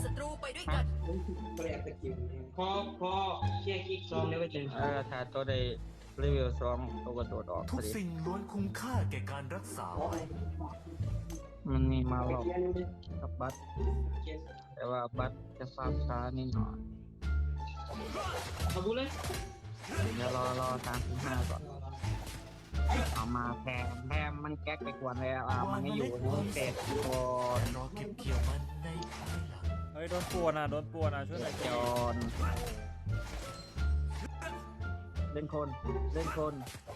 กิลนี้เลยสู้กับศัตรูไปด้วยกันผมแปลสกิลนี้พอพอเคลียร์คลิกซองได้ไว้เจอเออถ้าตัวได้รีวิวสองตัวกระโดดออกทุพกอดีสิ่งล้วนคุ้มค่าแก่การรักษาไว้มันมีมาไปหลอกเคลียร์ดูดิกับบัตรเคลียร์แต่ว่าบัตรจะฟาร์มช้านิดหน่อยเอากูเลยเดี๋ยวรอรอสามสิบห้าก่อนเอามาแพมแพมมันแก๊กไปกวนแล้วอะมันไม่อยู่นี่เสร็จก่อนรอเก็บเกี่ยวมันในภายหลัง เฮ้ยโดนป่วนอะโดนป่วนอะช่วยหน่อยจอนเล่นคน เล่นคน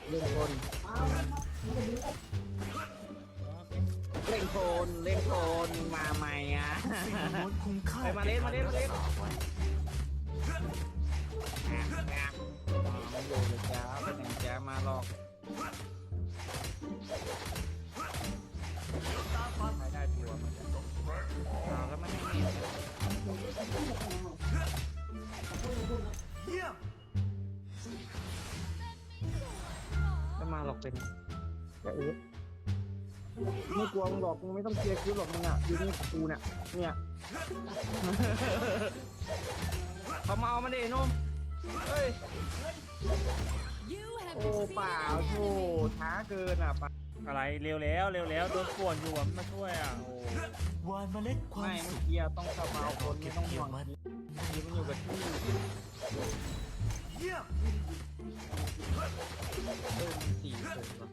เล่นคน เล่นคน เล่นคน มาใหม่อะมาไปมาเล่นมาเล่นมาเล่นษาไว้แอบแอบมาอยู่เลยจ้าไปไหนจ้ามาหรอก ไม่มาหรอกเป็นจะเอ๊ะไม่กลัวมึงหรอกมึงไม่ต้องเคลียร์คิวหรอกมึงอะอยู่นี่กูเนี่ยเนี่ยเขามาเอามันดินุ่มเฮ้ย You have โอ้เปล่า defeated โธ่ an enemy. ช้าเกินอะปะอะไรเร็วแล้วเร็วแล้วโดนป่วนอยู่อะไม่มาช่วยอะโอ้ห วานเมล็ดควาไม่มเมื่สุอขกี้ต้องเข้ามาเอาคนไม่ต้องห่วงมันทีมันอยู่กับที่เยี่ยม เออมันสี่เลยว่ะ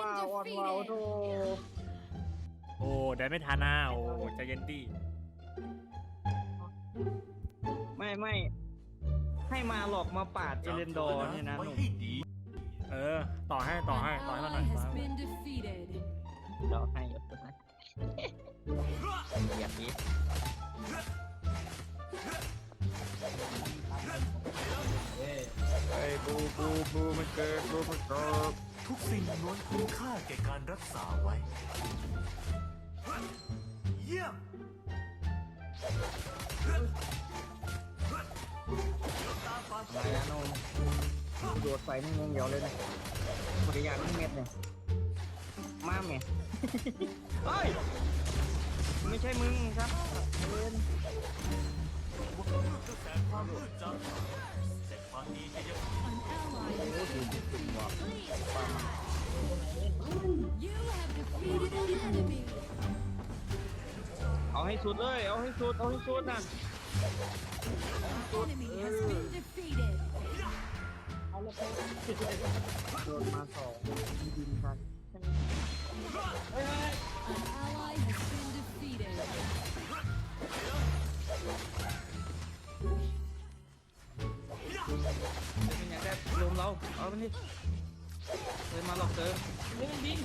ปล่าอ่อนเวาโธ่ defeated. โอ้ได้ไม่ทันนะโอ้ใจเย็นดิไม่ไม่ ให้มาหลอกมาปาดเอเลนดอร์เนี่ยนะหไว้นุ่มให้ดีเออ ต่อให้ต่อให้ An ต่อให้มาหน่ ally อยต่อ has ให้มาหน่อย been defeated. เดี๋ยวให้ยศนะอย่างนี้ไอ้บูบูบูมันเกิดบูมันเกิด ทุกสิ่งล้วนคุ้มค่าแก่การรักษาไว้ เยี่ยมอะไรนะนุ่มโดดไฟนี่งงเดียวเลยนะปริยานนี่เม็ดเนี่ยมาเม็ดเฮ้ย ไม่ใช่มึงครับเล่นแสงความมืดจางหายแต่ความดีจะยัง เอาให้สุดเลย เอาให้สุด เอาให้สุดนะโดนมาสองดินกันเฮ้ย ลมเรา เอาไปนี่เลยมาหลอกเธอไม่เป็นบิน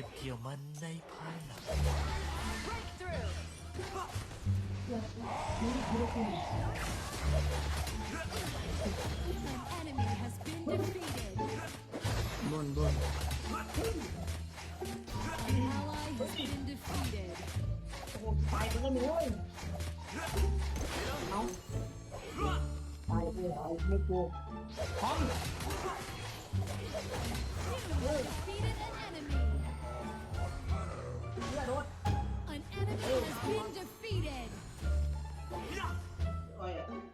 ก็บเกี่ยวมันในภายหลัง Breakthrough. An enemy has been defeated. บนบน An ally has been defeated. ไปกันแล้วหนูเว้ยเอาไปเลยเอาไม่กลัวพร้อม You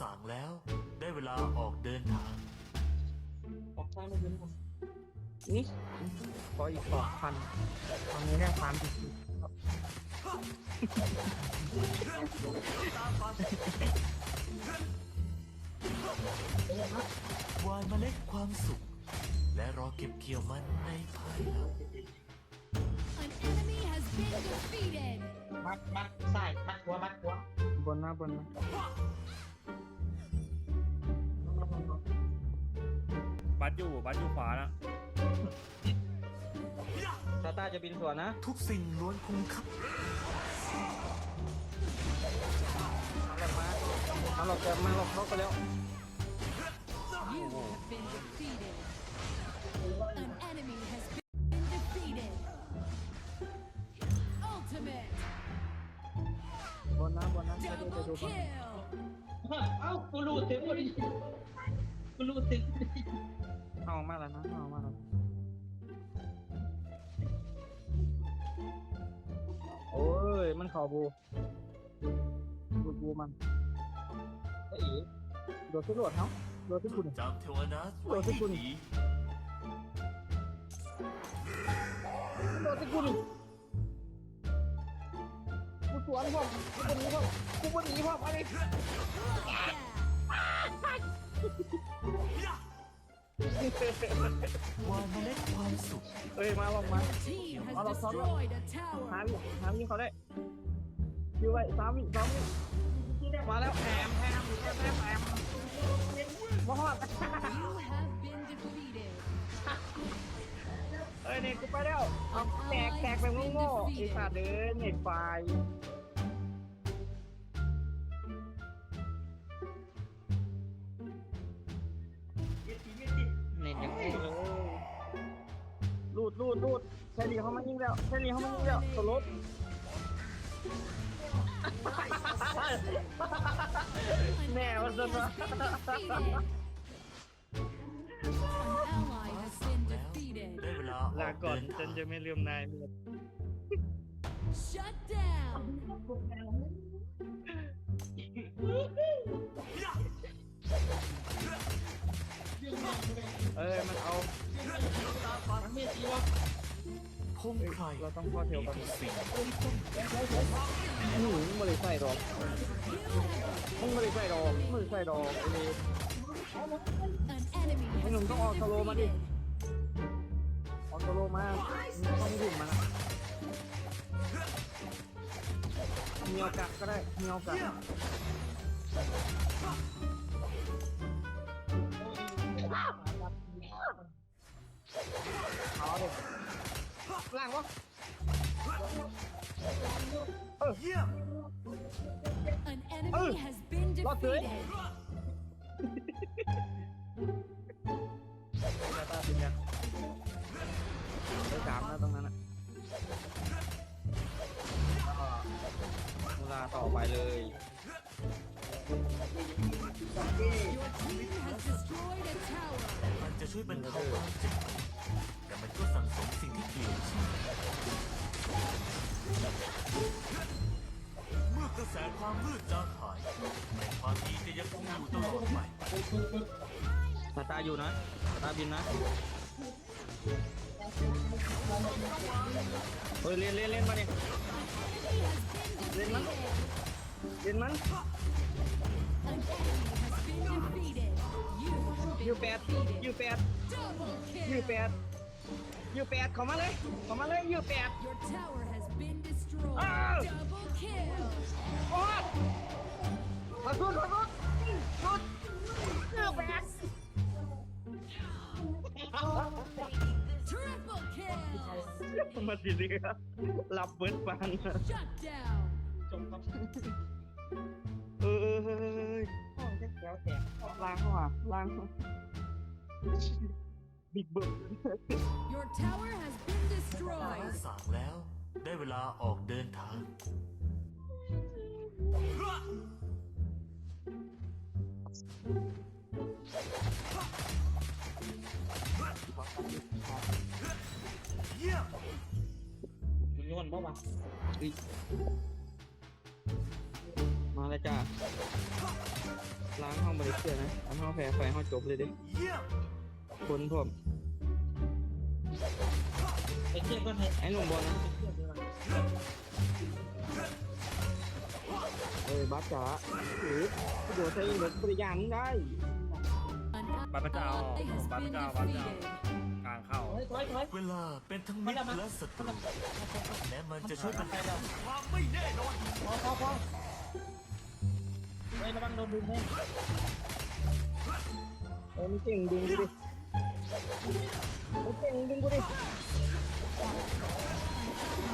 สางแล้ว ได้เวลาออกเดินทาง ออกซ้ายไม่ยืนผมนี่ขออีกสองพันตอนนี้ได้สามสิบวานเมล็ดความสุข และรอเก็บเกี่ยวมันในภายหลัง An enemy has been defeated. มัดมัดซ้ายมัดหัวมัดหัว บนนะบนนะ บัสอยู่บัสอยู่ขวานะซาต้าจะบินสวนนะทุกสิ่งล้วนคุ้มค่ามาแล้วมามาหลอกแต่มาหลอกเขาไปแล้ว You have been defeated. An enemy has been defeated. Ultimate บนนะบนนะไปดูไปดู double ก่อน kill. เอ้ากูรู้ถึงพอดีกูรู้ถึง เอามาแล้วนะเอามาแล้วโอ้ย มันเข่าบูบูบูมันไอ้อีโดดขึ้นโดดเขาโดดขึ้นคุณจำเทวนาสไว้ให้ดีโดดขึ้นคุณกูสวนพ่อกูบนนี้พ่อกูบนนี้พ่อไปดิ Yeah. วานเมล็ดความสุขเอ้ยมาลองมา Your team has destroyed a หา tower. วิหาวิเขาได้อยู่ไว้สามวิสองวิมาแล้วแอมแอมแอมแอมแอมมาฮอด You have been defeated. เอ้ยเน็ตกูไปแล้วเอาแตกแตกไปโง่ๆไอ้สัตว์เด้อเน็ตไฟ ยังไม่เลยลูดลูดลูดเชลีเขามายิงแล้วเชลีเขามายิงแล้วสลบ An Nè, enemy what the has been defeated. An ally has been defeated. ได้เวลาลาก่อนฉันจะไม่ลืมนายเมีย Shut down. เอ้ยมันเอามันงใครเราต้องข้อเทียวกันสิหูมไม่ได้ใส่ดอกมึงไม่ได้ใส่ดอกม่ได้ใส่ดอกไอ้นี่มึงหนุ่มต้องออกโซโลมาดิออกโซโลมาต้องถึงมันเหนียวกัดก็ได้เหนียวกัด เอาดิล่างวะเยี่ยม An enemy has been Lót dưới. defeated. ตาตาเป็นยังได้สามนะตรงนั้นอะก็เวลาต่อไปเลย มันจะช่วยบรรเทาความเจ็บปวดแต่มันก็สั่งสมสิ่งที่เกลียดชังเมื่อกระแสความมืดจางหายแต่ความดีจะยังคงอยู่ตลอดไปตาตาอยู่นะตาบินนะเฮ้ยเล่นเล่นเล่นมาดิ An enemy has been defeated. เล่นมัน An enemy has been defeated. You have ยู been แปด defeated. ยูแปด Double ยู kill. แปดยูแปดเข้ามาเลยเข้ามาเลยยูแปด Your tower has been destroyed. Double kill. มาสุดมาสุดสุดเลือกแบก Triple kill. มาสิเรือหลับเบิดฟัง Shut down. จบครับเออเออเออเออห้องแค่แก้วแตกล้างเขาอะล้างบิ๊กเบิร์ Your tower has been ฟ้ destroyed. สางแล้ว ได้เวลาออกเดินทาง มึงโยนบ่วะ มาแล้วจ้าล้างห้องบริเตอร์นะทำห้องแพ้ไฟห้องจบเลยดิคนพร้อมไอ้เจี๊ยบก็ให้ไอ้หนุ่มบอลนะเอ้ยบัสจ๋าหรือโดดใส่รถบริยานได้ An บัตรพระเจ้า ally has บัตรพ been ระเจ้าบัตรพระเจ้า defeated. กลางเข้าถอยถอยถอยเวลาเป็นทั้งมิตรและศัตรูและมันจะช่วยกันไปแล้วความไม่แน่นอนพอพอพอ ไประวังโดนดึงให้เออมันเก่งดึงกูดิมันเก่งดึงกูดิ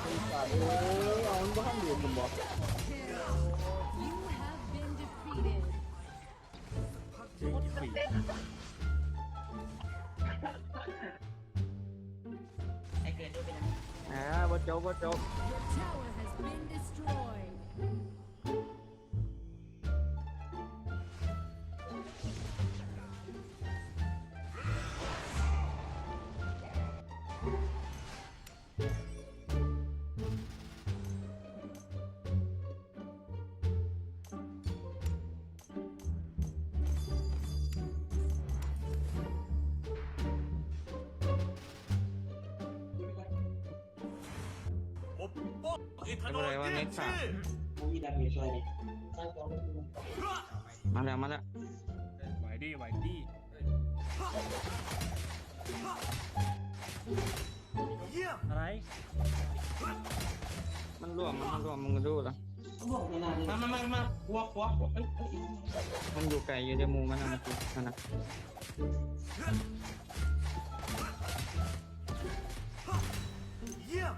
ไอ้สัตว์เอ้ยเอามันบ้านอยู่ผมบอก Kill. You have been defeated. เจ๊กี่ปีไอ้เกิดด้วยเป็นอ่าบ่จบบ่จบ Your tower has been destroyed. ป้องอิทานไม่เป็นไรว่าเรีเน็ยตกสามชื่อมีดาเมจอะไรใช่ของมาแล้วมาแล้วไหวดิไหวดิเยี่ยมอะไรมันร่วมมันร่วมมึงก็ดูแล้วมามามามาวัววัวเอ้ยมันอยู่ไกลอยู่ในหมูมันนะเมื่อกี้นั่นนะเยี่ยม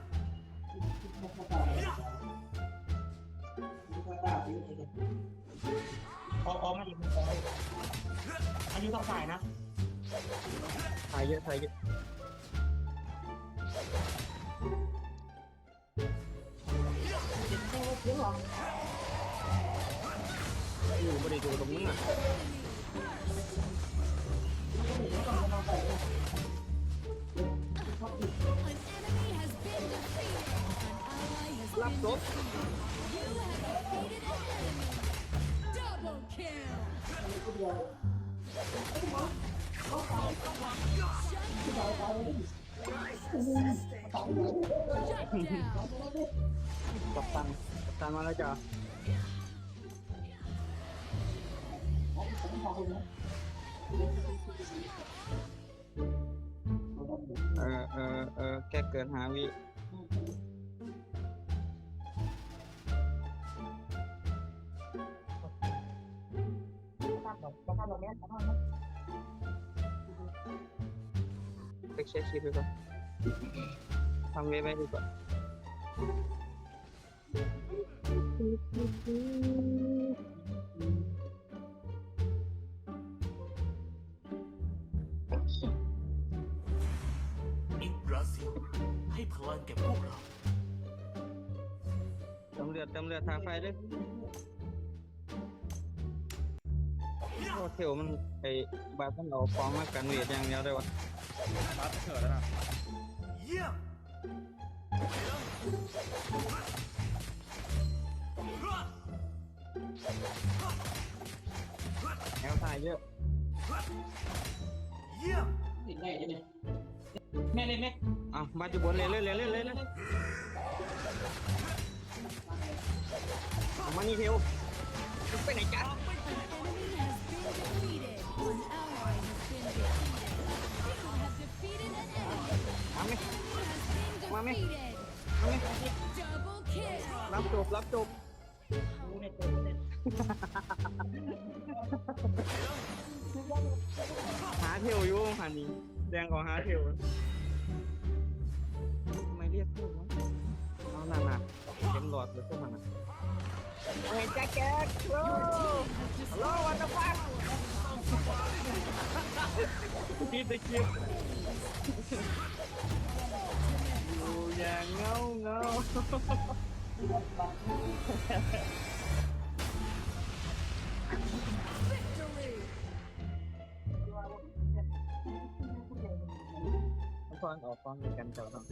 ออกออกมาดิมันออกอายุต้องจ่ายนะถ่ายเยอะถ่ายเยอะอยู่บริดูตรงนี้อะ รับจบกับตันกับตันมาแล้วจ้ะเออเออเออแค่เกินหาวิ ไปเช็คชีพไปก่อนทำเว็บไว้ดีกว่าอิบราซิลให้พลังแก่พวกเราเติมเลือดเติมเลือดทาไฟด้วย โอ้เทวมันไอ้บาตันเอาฟ้องมากันเวทอย่างเดียวได้วะบัตรเถิดแล้วนะเยี่ยมแนวทายเยอะเยี่ยมติดได้ยังไงแม่เลยแม่อะบาดอยู่บนเลยเลยเลยเลยเลยเลยเอามานี่เทวไปไหนกัน An enemy has been defeated. An ally has been defeated. You have defeated an enemy. มาไหมรับจบรับจบกูเนี่ยวเนี่ยหาเทวอยู่หันนี้แดงขอหาเทวทำไมเรียกเทววะเอาหนักหนักเต็มหลอดเลยพวกมันอะ เฮ้ยแจ็คแจ็คโอ้ฮัลโหลวันตะฟังที่ตะเกียบอยู่อย่างเงาเงาฟังออกฟังกันเจ้าเนาะ